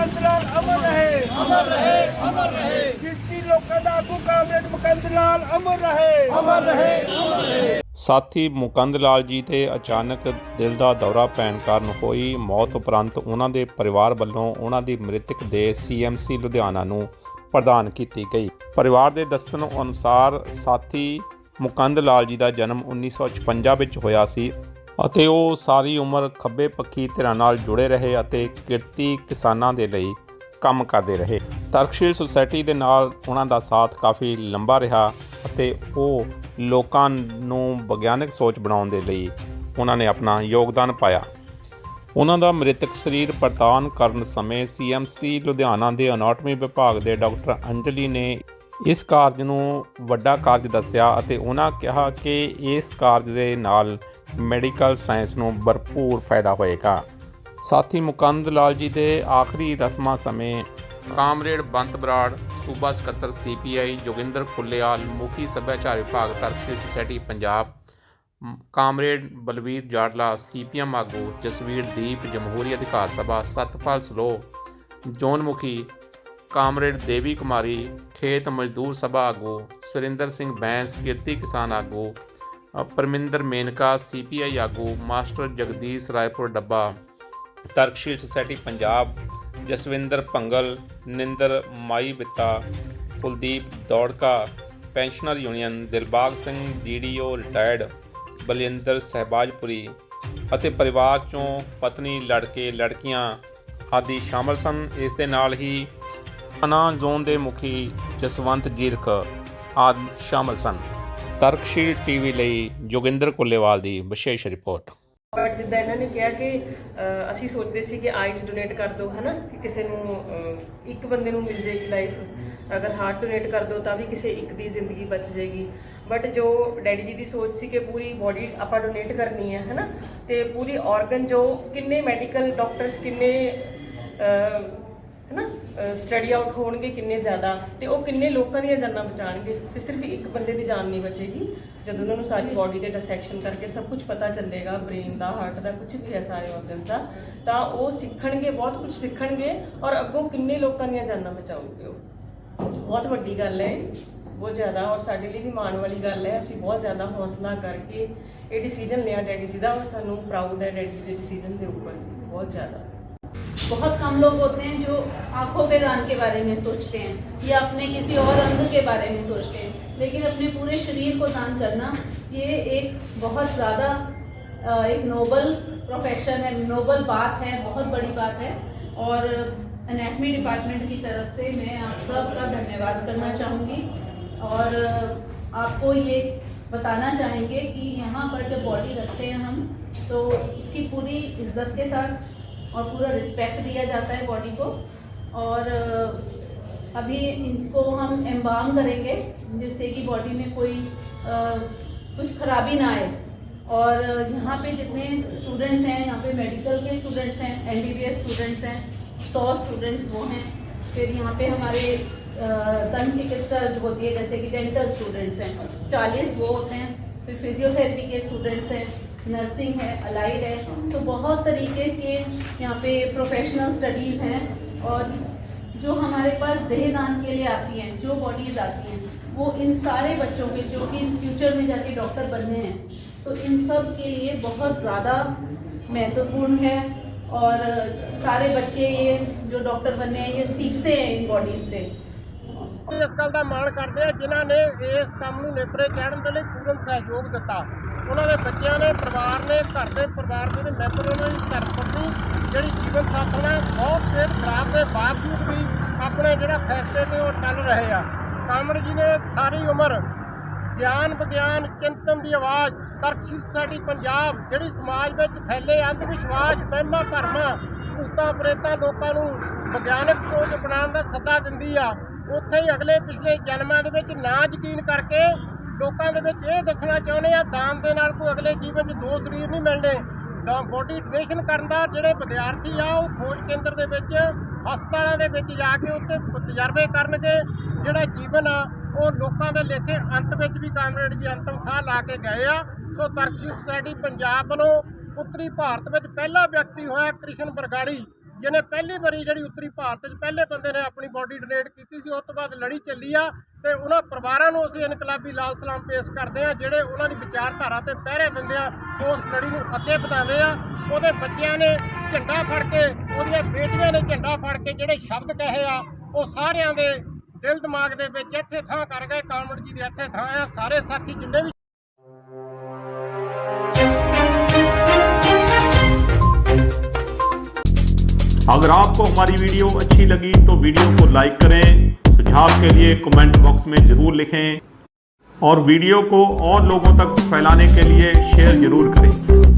ਮੁਕੰਦ ਲਾਲ ਅਮਰ ਰਹੇ। ਅਮਰ ਰਹੇ ਅਮਰ ਰਹੇ। ਕਿਰਤੀ ਲੋਕਾਂ ਦਾ ਆਗੂ ਕਾਮਰੇਡ ਮੁਕੰਦ ਲਾਲ ਅਮਰ ਰਹੇ ਅਮਰ ਰਹੇ। ਸਾਥੀ ਮੁਕੰਦ ਲਾਲ ਜੀ ਤੇ ਅਚਾਨਕ ਦਿਲ ਦਾ ਦੌਰਾ ਪੈਣ ਕਾਰਨ ਹੋਈ ਮੌਤ ਉਪਰੰਤ ਉਹਨਾਂ ਦੇ ਪਰਿਵਾਰ ਵੱਲੋਂ ਉਹਨਾਂ ਦੀ ਮ੍ਰਿਤਕ ਦੇ ਸੀਐਮਸੀ ਲੁਧਿਆਣਾ ਨੂੰ ਪ੍ਰਦਾਨ ਕੀਤੀ ਗਈ। ਪਰਿਵਾਰ ਦੇ ਦੱਸਣ ਅਨੁਸਾਰ ਸਾਥੀ ਮੁਕੰਦ ਲਾਲ ਜੀ ਦਾ ਜਨਮ 1956 ਵਿੱਚ ਹੋਇਆ ਸੀ। ਅਤੇ ਉਹ ਸਾਰੀ ਉਮਰ ਖੱਬੇ ਪੱਖੀ ਧਿਰਾਂ ਨਾਲ ਜੁੜੇ ਰਹੇ ਅਤੇ ਕਿਰਤੀ ਕਿਸਾਨਾਂ ਦੇ ਲਈ ਕੰਮ ਕਰਦੇ ਰਹੇ। ਤਰਕਸ਼ੀਲ ਸੁਸਾਇਟੀ ਦੇ ਨਾਲ ਉਹਨਾਂ ਦਾ ਸਾਥ ਕਾਫੀ ਲੰਬਾ ਰਿਹਾ ਅਤੇ ਉਹ ਲੋਕਾਂ ਨੂੰ ਵਿਗਿਆਨਕ ਸੋਚ ਬਣਾਉਣ ਦੇ ਲਈ ਉਹਨਾਂ ਨੇ ਆਪਣਾ ਯੋਗਦਾਨ ਪਾਇਆ। ਉਹਨਾਂ ਦਾ ਮ੍ਰਿਤਕ ਸਰੀਰ ਪ੍ਰਦਾਨ ਕਰਨ ਸਮੇਂ ਸੀਐਮਸੀ ਲੁਧਿਆਣਾ ਦੇ ਅਨਾਟਮੀ ਵਿਭਾਗ ਦੇ ਡਾਕਟਰ ਅੰਜਲੀ ਨੇ ਇਸ ਕਾਰਜ ਨੂੰ ਵੱਡਾ ਕਾਰਜ ਦੱਸਿਆ ਅਤੇ ਉਹਨਾਂ ਕਿਹਾ ਕਿ ਇਸ ਕਾਰਜ ਦੇ ਨਾਲ ਮੈਡੀਕਲ ਸਾਇੰਸ ਨੂੰ ਭਰਪੂਰ ਫਾਇਦਾ ਹੋਏਗਾ। ਸਾਥੀ ਮੁਕੰਦ ਲਾਲ ਜੀ ਦੇ ਆਖਰੀ ਰਸਮਾਂ ਸਮੇਂ ਕਾਮਰੇਡ ਬੰਤ ਬਰਾੜ, ਸੂਬਾ ਸਕੱਤਰ ਸੀਪੀਆਈ ਜੋਗਿੰਦਰ ਖੁੱਲੇਵਾਲ ਮੁਖੀ ਸੱਭਿਆਚਾਰ ਵਿਭਾਗ ਤਰਸ਼ੀ ਸੁਸਾਇਟੀ ਪੰਜਾਬ ਮ- ਕਾਮਰੇਡ ਬਲਵੀਰ ਜਾੜਲਾ ਸੀਪੀਐਮ ਆਗੂ ਜਸਵੀਰ ਦੀਪ, ਜਮਹੂਰੀ ਅਧਿਕਾਰ ਸਭਾ ਸਤਪਾਲ ਸਲੋ, ਜੋਨ ਮੁਖੀ ਕਾਮਰੇਡ ਦੇਵੀ ਕੁਮਾਰੀ, ਖੇਤ ਮਜ਼ਦੂਰ ਸਭਾ ਆਗੂ, ਸੁਰਿੰਦਰ ਸਿੰਘ ਬੈਂਸ, ਕਿਰਤੀ ਕਿਸਾਨ ਆਗੂ ਪਰਮਿੰਦਰ ਮੇਨਕਾ ਸੀਪੀਆਈ ਆਗੂ, ਮਾਸਟਰ ਜਗਦੀਸ਼ ਰਾਏਪੁਰ ਡੱਬਾ। ਤਰਕਸ਼ੀਲ society Punjab, Jaswinder Bhangal Ninder Mai Bitta Kuldeep Daudka, pensioner union, Dilbagh Singh, DDO retired Balinder Sahibajpuri ਅਤੇ ਪਰਿਵਾਰ ਚੋਂ ਪਤਨੀ, ਲੜਕੇ, ਲੜਕੀਆਂ ਆਦਿ ਸ਼ਾਮਲ ਸਨ। ਇਸ ਦੇ ਨਾਲ ਹੀ ਅਨਾ ਜ਼ੋਨ ਦੇ ਮੁਖੀ ਜਸਵੰਤ ਜੀਰਖ ਆਦਿ ਸ਼ਾਮਲ ਸਨ। ਤਰਕਸ਼ੀਲ ਟੀਵੀ ਲਈ ਜੋਗਿੰਦਰ ਕੁੱਲੇਵਾਲ ਦੀ ਵਿਸ਼ੇਸ਼ ਰਿਪੋਰਟ। ਬਟ ਜਿੱਦਾਂ ਇਹਨਾਂ ਨੇ ਕਿਹਾ ਕਿ ਅਹ, ਅਸੀਂ ਸੋਚਦੇ ਸੀ ਕਿ ਆਈਜ਼ ਡੋਨੇਟ ਕਰ ਦਿਓ ਹਨਾ? ਕਿ ਕਿਸੇ ਨੂੰ ਅਹ, ਇੱਕ ਬੰਦੇ ਨੂੰ ਮਿਲ ਜਾਏਗੀ ਲਾਈਫ। ਅਗਰ ਹਾਰਟ ਡੋਨੇਟ ਕਰ ਦਿਓ ਤਾਂ ਵੀ ਕਿਸੇ ਇੱਕ ਦੀ ਜ਼ਿੰਦਗੀ ਬਚ ਜਾਏਗੀ। ਬਟ ਜੋ ਡੈਡੀ ਜੀ ਦੀ ਸੋਚ ਸੀ ਕਿ ਪੂਰੀ ਬੋਡੀ ਆਪਾਂ ਡੋਨੇਟ ਕਰਨੀ ਹੈ ਹਨਾ? ਤੇ ਪੂਰੀ ਆਰਗਨ ਜੋ ਕਿੰਨੇ ਮੈਡੀਕਲ ਡਾਕਟਰਸ ਕਿੰਨੇ ਅਹ, ਹਨਾ? ਸਟੱਡੀ ਆਊਟ ਹੋਣਗੇ ਕਿੰਨੇ ਜ਼ਿਆਦਾ ਤੇ ਉਹ ਕਿੰਨੇ ਲੋਕਾਂ ਦੀਆਂ ਜਾਨਾਂ ਬਚਾਣਗੇ ਤੇ ਸਿਰਫ ਇੱਕ ਬੰਦੇ ਦੀ ਜਾਨ ਨਹੀਂ ਬਚੇਗੀ। ਜਦੋਂ ਉਹਨਾਂ ਨੂੰ ਸਾਰੀ ਬਾਡੀ ਦੇ ਡਿਸੈਕਸ਼ਨ ਕਰਕੇ ਸਭ ਕੁਝ ਪਤਾ ਚੱਲੇਗਾ ਬ੍ਰੇਨ ਦਾ ਹਾਰਟ ਦਾ ਕੁਝ ਵੀ ਹੈ ਸਾਰੇ ਆਰਗਨ ਦਾ, ਤਾਂ ਉਹ ਸਿੱਖਣਗੇ, ਬਹੁਤ ਕੁਝ ਸਿੱਖਣਗੇ ਔਰ ਅੱਗੋਂ ਕਿੰਨੇ ਲੋਕਾਂ ਦੀਆਂ ਜਾਨਾਂ ਬਚਾਉਣਗੇ ਉਹ। ਬਹੁਤ ਵੱਡੀ ਗੱਲ ਹੈ, ਬਹੁਤ ਜ਼ਿਆਦਾ ਔਰ ਸਾਡੇ ਲਈ ਵੀ ਮਾਣ ਵਾਲੀ ਗੱਲ ਹੈ, ਅਸੀਂ ਬਹੁਤ ਜ਼ਿਆਦਾ ਹੌਸਲਾ ਕਰਕੇ ਇਹ ਡਿਸੀਜਨ ਲਿਆ, ਡੈਡੀ ਜੀ ਦਾ, ਔਰ ਸਾਨੂੰ ਪ੍ਰਾਊਡ ਹੈ ਡੈਡੀ ਜੀ ਦੇ ਡਿਸੀਜਨ ਦੇ ਉੱਪਰ, ਬਹੁਤ ਜ਼ਿਆਦਾ। बहुत कम लोग होते हैं जो आँखों के दान के बारे में सोचते हैं, या अपने किसी और अंग के बारे में सोचते हैं। लेकिन अपने पूरे शरीर को दान करना, ये एक बहुत ज़्यादा एक नोबल प्रोफेशन है, नोबल बात है, बहुत बड़ी बात है। और एनेटमी डिपार्टमेंट की तरफ़ से मैं आप सबका धन्यवाद करना चाहूँगी। और आपको ये बताना चाहेंगे कि यहाँ पर जब बॉडी रखते हैं हम तो उसकी पूरी इज़्ज़त के साथ और पूरा रिस्पेक्ट दिया जाता है बॉडी को। और अभी इनको हम एम्बाम करेंगे जिससे कि बॉडी में कोई अ, कुछ खराबी ना आए। और यहाँ पे जितने स्टूडेंट्स हैं यहाँ पे मेडिकल के स्टूडेंट्स हैं एम स्टूडेंट्स हैं सौ स्टूडेंट्स वो हैं। फिर यहाँ पे हमारे दंत चिकित्सा जो होती है जैसे कि डेंटल स्टूडेंट्स हैं चालीस वो होते हैं। फिर फिजियोथेरेपी के स्टूडेंट्स हैं। नर्सिंग है अलाइड है तो बहुत तरीके के यहाँ पे प्रोफेशनल स्टडीज़ हैं और जो हमारे पास देहदान के लिए आती हैं, जो बॉडीज आती हैं, वो इन सारे बच्चों के, जो कि फ्यूचर में जाके डॉक्टर बनने हैं तो इन सब के लिए बहुत ज़्यादा महत्वपूर्ण है और सारे बच्चे ये जो डॉक्टर बनने हैं, ये सीखते हैं इन बॉडीज से। ਇਸ ਗੱਲ ਦਾ ਮਾਣ ਕਰਦੇ ਆ ਜਿਨ੍ਹਾਂ ਨੇ ਇਸ ਕੰਮ ਨੂੰ ਨੇਪਰੇ ਚਾੜਨ ਦੇ ਲਈ ਪੂਰਨ ਸਹਿਯੋਗ ਦਿੱਤਾ। ਉਹਨਾਂ ਦੇ ਬੱਚਿਆਂ ਨੇ, ਪਰਿਵਾਰ ਨੇ, ਘਰ ਦੇ ਪਰਿਵਾਰ ਦੇ ਜਿਹੜੇ ਮੈਂਬਰ ਉਹਨਾਂ ਦੀ ਧਰਮ ਪਤਨੀ ਜਿਹੜੀ ਜੀਵਨ ਸਾਥਣ ਹੈ, ਬਹੁਤ ਸਿਹਤ ਖਰਾਬ ਦੇ ਬਾਵਜੂਦ ਵੀ ਆਪਣੇ ਜਿਹੜਾ ਫੈਸਲੇ ਤੇ ਉਹ ਚੱਲ ਰਹੇ ਆ। ਕਾਮਰ ਜੀ ਨੇ ਸਾਰੀ ਉਮਰ ਗਿਆਨ ਵਿਗਿਆਨ, ਚਿੰਤਨ ਦੀ ਆਵਾਜ਼, ਤਰਕਸ਼ੀਲ ਸਾਡੀ ਪੰਜਾਬ, ਜਿਹੜੀ ਸਮਾਜ ਵਿੱਚ ਫੈਲੇ ਅੰਧ ਵਿਸ਼ਵਾਸ, ਵਹਿਮਾਂ ਭਰਮਾਂ ਭੂਤਾਂ ਪ੍ਰੇਤਾਂ ਲੋਕਾਂ ਨੂੰ ਵਿਗਿਆਨਕ ਸੋਚ ਅਪਣਾਉਣ ਦਾ ਸੱਦਾ ਦਿੰਦੀ ਆ। ਉੱਥੇ ਹੀ ਅਗਲੇ ਪਿਛਲੇ ਜਨਮਾਂ ਦੇ ਵਿੱਚ ਨਾ ਯਕੀਨ ਕਰਕੇ ਲੋਕਾਂ ਦੇ ਵਿੱਚ ਇਹ ਦੱਸਣਾ ਚਾਹੁੰਦੇ ਆ, ਦਾਨ ਦੇ ਨਾਲ ਕੋਈ ਅਗਲੇ ਜੀਵਨ 'ਚ ਦੋ ਸਰੀਰ ਨਹੀਂ ਮਿਲਣੇ ਤਾਂ ਬੋਡੀ ਡੋਨੇਸ਼ਨ ਕਰਨ ਦਾ ਜਿਹੜੇ ਵਿਦਿਆਰਥੀ ਆ, ਉਹ ਖੋਜ ਕੇਂਦਰ ਦੇ ਵਿੱਚ, ਹਸਪਤਾਲਾਂ ਦੇ ਵਿੱਚ ਜਾ ਕੇ ਉੱਥੇ ਤਜਰਬੇ ਕਰਨਗੇ। ਜਿਹੜਾ ਜੀਵਨ ਆ, ਉਹ ਲੋਕਾਂ ਦੇ ਲੇਖੇ ਅੰਤ ਵਿੱਚ ਵੀ ਕਾਮਰੇਡ ਜੀ ਅੰਤਮ ਸਾਹ ਲਾ ਕੇ ਗਏ ਆ। ਸੋ ਤਰਕਸ਼ੀ ਸੁਸਾਇਟੀ ਪੰਜਾਬ ਵੱਲੋਂ ਉੱਤਰੀ ਭਾਰਤ ਵਿੱਚ ਪਹਿਲਾ ਵਿਅਕਤੀ ਹੋਇਆ ਕ੍ਰਿਸ਼ਨ ਬਰਗਾੜੀ। ਜਿਹਨੇ ਪਹਿਲੀ ਵਾਰੀ ਜਿਹੜੀ ਉੱਤਰੀ ਭਾਰਤ 'ਚ ਪਹਿਲੇ ਬੰਦੇ ਨੇ ਆਪਣੀ ਬਾਡੀ ਡੋਨੇਟ ਕੀਤੀ ਸੀ, ਉਸ ਤੋਂ ਬਾਅਦ ਲੜੀ ਚੱਲੀ ਆ ਤੇ ਉਹਨਾਂ ਪਰਿਵਾਰਾਂ ਨੂੰ ਅਸੀਂ ਇਨਕਲਾਬੀ ਲਾਲ ਸਲਾਮ ਪੇਸ਼ ਕਰਦੇ ਆ, ਜਿਹੜੇ ਉਹਨਾਂ ਦੀ ਵਿਚਾਰਧਾਰਾ ਤੇ ਪਹਿਰੇ ਦਿੰਦੇ ਆ, ਉਸ ਲੜੀ ਨੂੰ ਅੱਗੇ ਵਧਾਉਂਦੇ ਆ। ਉਹਦੇ ਬੱਚਿਆਂ ਨੇ ਝੰਡਾ ਫੜ ਕੇ, ਉਹਦੀਆਂ ਬੇਟੀਆਂ ਨੇ ਝੰਡਾ ਫੜ ਕੇ ਜਿਹੜੇ ਸ਼ਬਦ ਕਹੇ ਆ, ਉਹ ਸਾਰਿਆਂ ਦੇ ਦਿਲ ਦਿਮਾਗ ਦੇ ਵਿੱਚ ਇੱਥੇ ਥਾਂ ਕਰ ਗਏ ਕਾਮੜ ਜੀ ਦੇ ਇੱਥੇ ਥਾਂ ਆ, ਸਾਰੇ ਸਾਥੀ ਜਿੰਨੇ ਵੀ अगर आपको हमारी वीडियो अच्छी लगी तो वीडियो को लाइक करें, सुझाव के लिए कमेंट बॉक्स में ज़रूर लिखें और वीडियो को और लोगों तक फैलाने के लिए शेयर ज़रूर करें।